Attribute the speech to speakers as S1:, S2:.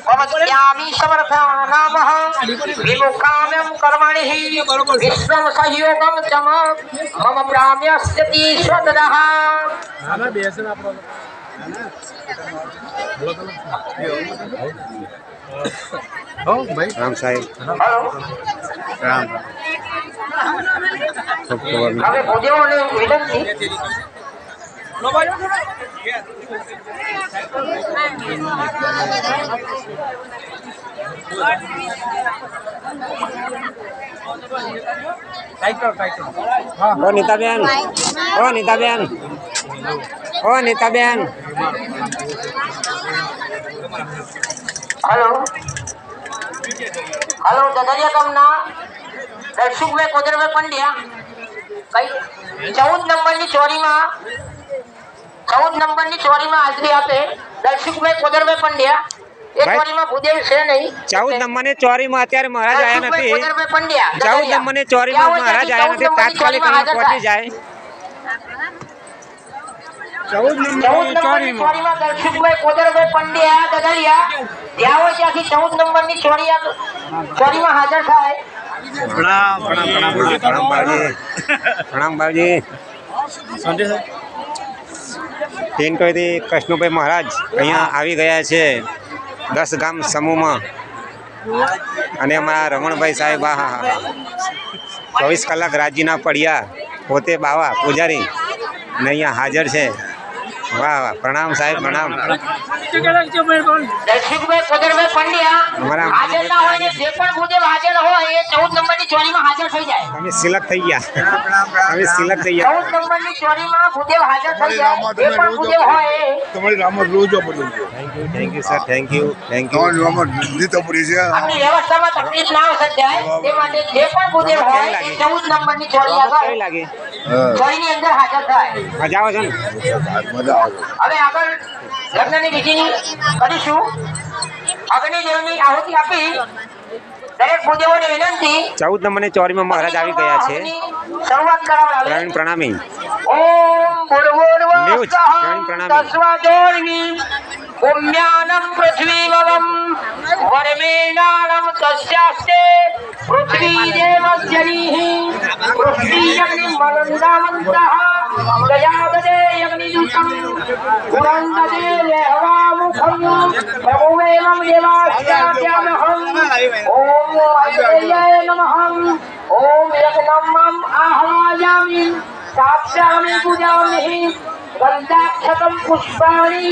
S1: પવત્યામિ नामः વિમુખામ્યં કર્મણિ વિશ્વમ સહયોગમ ચમ मम પ્રામ્યસ્યતિ સ્વતઃ
S2: રામ સાહેબ રામ
S1: હવે ભૂદેવોને વિનંતી
S2: ઓ નીતાબેન. ઓ નીતાબેન. ઓ નીતાબેન.
S1: હલો. હલો દદરિયા ગામના દર્શુકભાઈ કોદરભાઈ પંડ્યા. કઈ? ચૌદ નંબરની ચોરીમાં, ચૌદ નંબરની ચોરીમાં હાજરી આપે. દર્શુકભાઈ કોદરભાઈ પંડ્યા એ ચોરીમાં ભૂદેવ છે નહીં
S2: ચૌદ નંબરની ચોરીમાં અત્યારે મહારાજ આવ્યા નથી ચૌદ
S1: દદરિયા.
S2: ચોરીમાં મહારાજ આવ્યા નથી તાત્કાલિક અમે પહોંચી જાય
S1: ચૌદ નંબરની ચોરીમાં દર્શકભાઈ કોદરભાઈ પંડ્યા દદરિયા ત્યાં હોય ત્યાંથી ચૌદ નંબરની ચોરી ચોરીમાં હાજર થાય
S2: પ્રણામ પ્રણામ પ્રણામ પ્રણામ બાબજી પ્રણામ બાબજી પિન્ટોથી કૃષ્ણભાઈ મહારાજ અહીંયા આવી ગયા છે દસ ગામ સમૂહમાં. અને અમારા રમણભાઈ સાહેબ આ ચોવીસ કલાક રાજીના પડ્યા પોતે બાવા પૂજારી ને અહીંયા હાજર છે. વાહ વાહ પ્રણામ સાહેબ પ્રણામ
S1: દર્શકભાઈ કોદરભાઈ પંડ્યા
S2: અમારા
S1: હાજર ના હોય ને જે પણ ભૂદેવ હાજર હોય એ ચૌદ નંબરની ચોરીમાં હાજર થઈ જાય
S2: અમે સિલેક્ટ થઈ ગયા। અમે સિલેક્ટ થઈ ગયા
S1: ચૌદ નંબરની ચોરીમાં ભૂદેવ હાજર થઈ જાય જે પણ ભૂદેવ હોય એ
S3: તમારી રામત રોજ પડેલ છે.
S2: Thank you thank you sir thank you thank you
S3: તમારી રામત દીધો પડી છે.
S1: આપણી વ્યવસ્થામાં તકલીફ ના સર્જાય તે માટે જે પણ ભૂદેવ હોય એ ચૌદ નંબરની ચોરી
S2: કેવી
S1: આગળ.
S2: લાગી?
S1: ચોરીની અંદર હાજર થાય.
S2: મજા આવે છે ને.
S3: મજા આવે.
S1: હવે આગળ લગ્નની વિધિ કરીશું. અગ્નિ દેવની આહુતિ આપી દરેક ભૂદેવોને વિનંતી.
S2: ચૌદ નંબરની ચોરીમાં મહારાજ આવી ગયા છે.
S1: શરૂઆત કરાવડાવે
S2: પ્રવીણ પ્રણામી.
S1: ઓમ
S2: પૂર્વોર્વ પ્રવીણ પ્રણામી.
S1: ભૂર્ભુવસ્વઃ પુમ્યાનમ પૃથ્વીવરમ વરમેણાનમ તસ્યાસ્તે પૃથ્વી દેવસ્યનીઃ પૃથ્વી યજ્ઞિ મલંદાવन्तः દયાદદે યજ્ઞિદુષં ગુણંદદે લેહવામુખમ પ્રભુવેમં દેવાસ્યાપ્યામહં ઓમ અગ્રયાય નમઃ ઓમ યજ્ઞમં આહવાયામિ સાક્ષામિ પૂજામિ ગંધાક્ષતમ પુષ્પાણિ